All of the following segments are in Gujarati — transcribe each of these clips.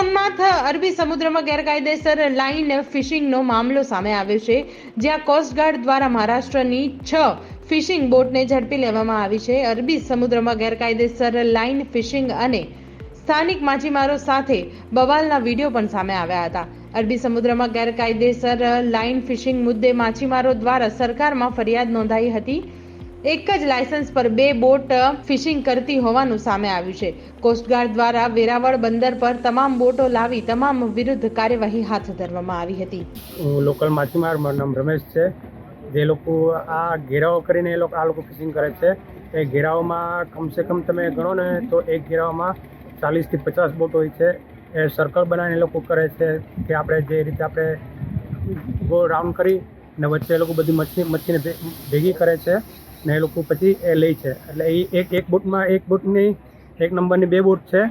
સોમનાથ અરબી સમુદ્રમાં ગેરકાયદેસર લાઇન ફિશિંગનો મામલો સામે આવ્યો છે, જ્યાં કોસ્ટગાર્ડ દ્વારા મહારાષ્ટ્રની છ ફિશિંગ બોટને ઝડપી લેવામાં આવી છે. અરબી સમુદ્રમાં ગેરકાયદેસર લાઇન ફિશિંગ અને સ્થાનિક માછીમારો સાથે બવાલના વીડિયો પણ સામે આવ્યા હતા. અરબી સમુદ્રમાં ગેરકાયદેસર લાઇન ફિશિંગ મુદ્દે માછીમારો દ્વારા સરકારમાં ફરિયાદ નોંધાઈ હતી. એક જ લાયસન્સ પર બે બોટ ફિશિંગ કરતી હોવાનું સામે આવ્યું છે. કોસ્ટગાર્ડ દ્વારા વેરાવળ બંદર પર તમામ બોટો લાવી તમામ વિરુદ્ધ કાર્યવાહી હાથ ધરવામાં આવી હતી. લોકલ માછીમાર, મારું નામ રમેશ છે. જે લોકો આ ઘેરાવો કરીને એ લોકો, આ લોકો ફિશિંગ કરે છે. એ ઘેરાઓમાં કમસે કમ તમે ગણો ને તો એક ઘેરાવમાં ચાલીસથી પચાસ બોટ હોય છે. એ સર્કલ બનાવીને એ લોકો કરે છે કે આપણે જે રીતે આપણે ગોળ રાઉન્ડ કરી ને વચ્ચે એ લોકો બધી મચ્છી, મચ્છીને ભેગી કરે છે. ને એ લોકો પછી એ લે છે. એટલે એ એક એક બોટમાં, એક બોટની, એક નંબરની બે બોટ છે.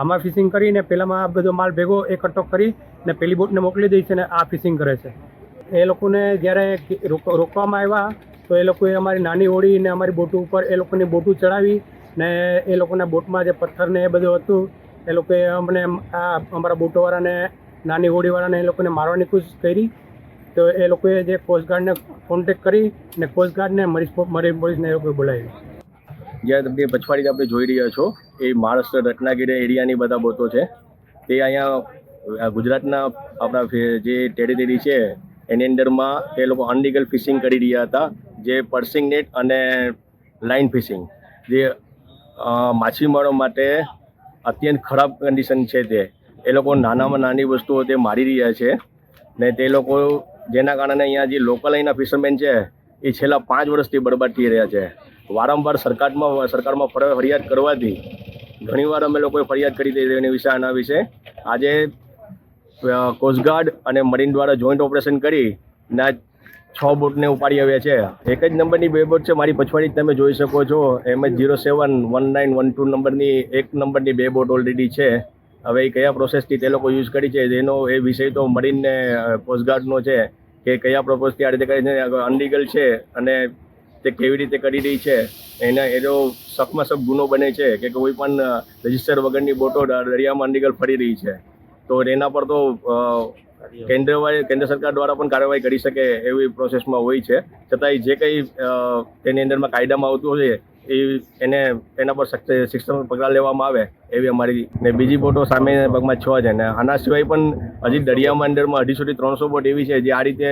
આમાં ફિશિંગ કરીને પહેલાંમાં આ બધો માલ ભેગો એકઠો કરી ને પેલી બોટને મોકલી દે છે ને આ ફિશિંગ કરે છે. એ લોકોને જ્યારે રોકવામાં આવ્યા, તો એ લોકોએ અમારી નાની હોડી ને અમારી બોટ ઉપર એ લોકોની બોટું ચડાવી ને એ લોકોના બોટમાં જે પથ્થર ને એ બધું હતું, એ લોકોએ અમને આ અમારા બોટોવાળાને, નાની હોડીવાળાને એ લોકોને મારવાની કોશિશ કરી તો એ લોકોએ જે કોસ્ટગાર્ડને કોન્ટેક કરી ને કોસ્ટગાર્ડને મરીન પોલીસને એ લોકોએ બોલાવી જ્યાં તમે પછવાડી આપણે જોઈ રહ્યા છો, એ મહારાષ્ટ્ર રત્નાગીરી એરિયાની બધા બોતો છે. તે અહીંયા ગુજરાતના આપણા જે ટેરિટરી છે, એની અંદરમાં એ લોકો અનલીગલ ફિશિંગ કરી રહ્યા હતા, જે પર્સિંગ નેટ અને લાઇન ફિશિંગ. જે માછીમારો માટે અત્યંત ખરાબ કન્ડિશન છે તે. એ લોકો નાનામાં નાની વસ્તુઓ તે મારી રહ્યા છે ને તે લોકો જેના કારણે અહીંયા જે લોકલ અહીંના ફિશરમેન છે, એ છેલ્લા પાંચ વર્ષથી બરબાદ થઈ રહ્યા છે. વારંવાર સરકારમાં સરકારમાં ફરિયાદ કરવાથી ઘણીવાર અમે લોકોએ ફરિયાદ કરી હતી એની વિશે આના વિશે. આજે કોસ્ટગાર્ડ અને મરીન દ્વારા જોઈન્ટ ઓપરેશન કરી, ના છ બોટને ઉપાડી આવ્યા છે. એક જ નંબરની બે બોટ છે, મારી પછવાડી તમે જોઈ શકો છો. M H zero seven one nine one two નંબરની એક નંબરની બે બોટ ઓલરેડી છે. હવે એ કયા પ્રોસેસથી તે લોકો યુઝ કરી છે, એનો એ વિષય તો મરીનને કોસ્ટગાર્ડનો છે કે કયા પ્રોપોઝથી આ રીતે કરી છે અનલીગલ છે અને તે કેવી રીતે કરી રહી છે, એના, એનો સખમાં સખ ગુનો બને છે કે કોઈ પણ રજિસ્ટર વગરની બોટો દરિયામાં અનલીગલ ફરી રહી છે. તો એના પર તો કેન્દ્ર કેન્દ્ર સરકાર દ્વારા પણ કાર્યવાહી કરી શકે એવી પ્રોસેસમાં હોય છે. છતાંય જે કંઈ તેની અંદરમાં કાયદામાં આવતું હોય એ એને, એના પર સખ્ત શિક્ષણ પગલાં લેવામાં આવે, એવી અમારી ને બીજી બોટો સામે ભાગમાં છ છે. ને આના સિવાય પણ હજી દરિયામાં અંદરમાં અઢીસોથી ત્રણસો બોટ એવી છે, જે આ રીતે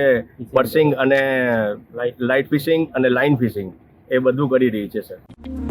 પર્સિંગ અને લાઇટ ફિશિંગ અને લાઇન ફિશિંગ એ બધું કરી રહી છે, સર.